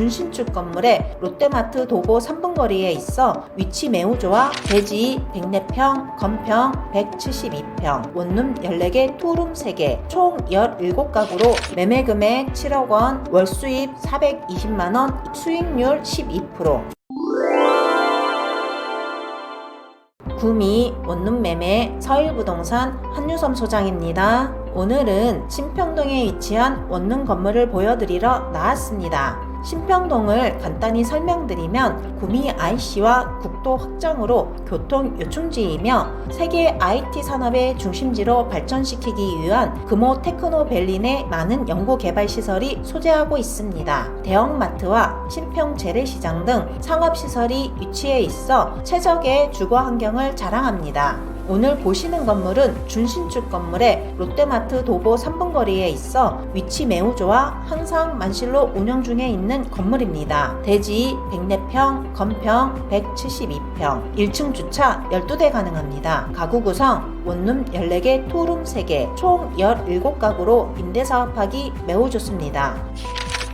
준신축 건물에 롯데마트 도보 3분 거리에 있어 위치 매우 좋아 대지 104평, 건평 172평, 원룸 14개, 투룸 3개, 총 17가구로 매매 금액 7억 원, 월 수입 420만 원, 수익률 12%. 구미 원룸 매매 서일부동산 한유섬 소장입니다. 오늘은 신평동에 위치한 원룸 건물을 보여드리러 나왔습니다. 신평동을 간단히 설명드리면 구미 IC와 국도 확장으로 교통 요충지이며 세계 IT 산업의 중심지로 발전시키기 위한 금호 테크노밸리 내 많은 연구 개발 시설이 소재하고 있습니다. 대형마트와 신평 재래시장 등 상업 시설이 위치해 있어 최적의 주거 환경을 자랑합니다. 오늘 보시는 건물은 준신축 건물에 롯데마트 도보 3분 거리에 있어 위치 매우 좋아 항상 만실로 운영 중에 있는 건물입니다. 대지 104평, 건평 172평, 1층 주차 12대 가능합니다. 가구 구성 원룸 14개, 투룸 3개, 총 17가구로 임대 사업하기 매우 좋습니다.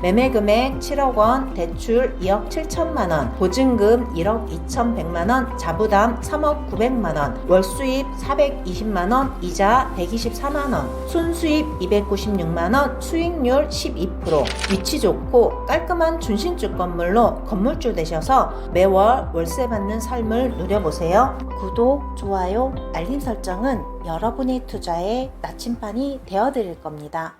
매매 금액 7억 원, 대출 2억 7천만 원, 보증금 1억 2천100만 원, 자부담 3억 900만 원, 월 수입 420만 원, 이자 124만 원, 순수입 296만 원, 수익률 12%. 위치 좋고 깔끔한 준신축 건물로 건물주 되셔서 매월 월세 받는 삶을 누려보세요. 구독, 좋아요, 알림 설정은 여러분의 투자에 나침반이 되어드릴 겁니다.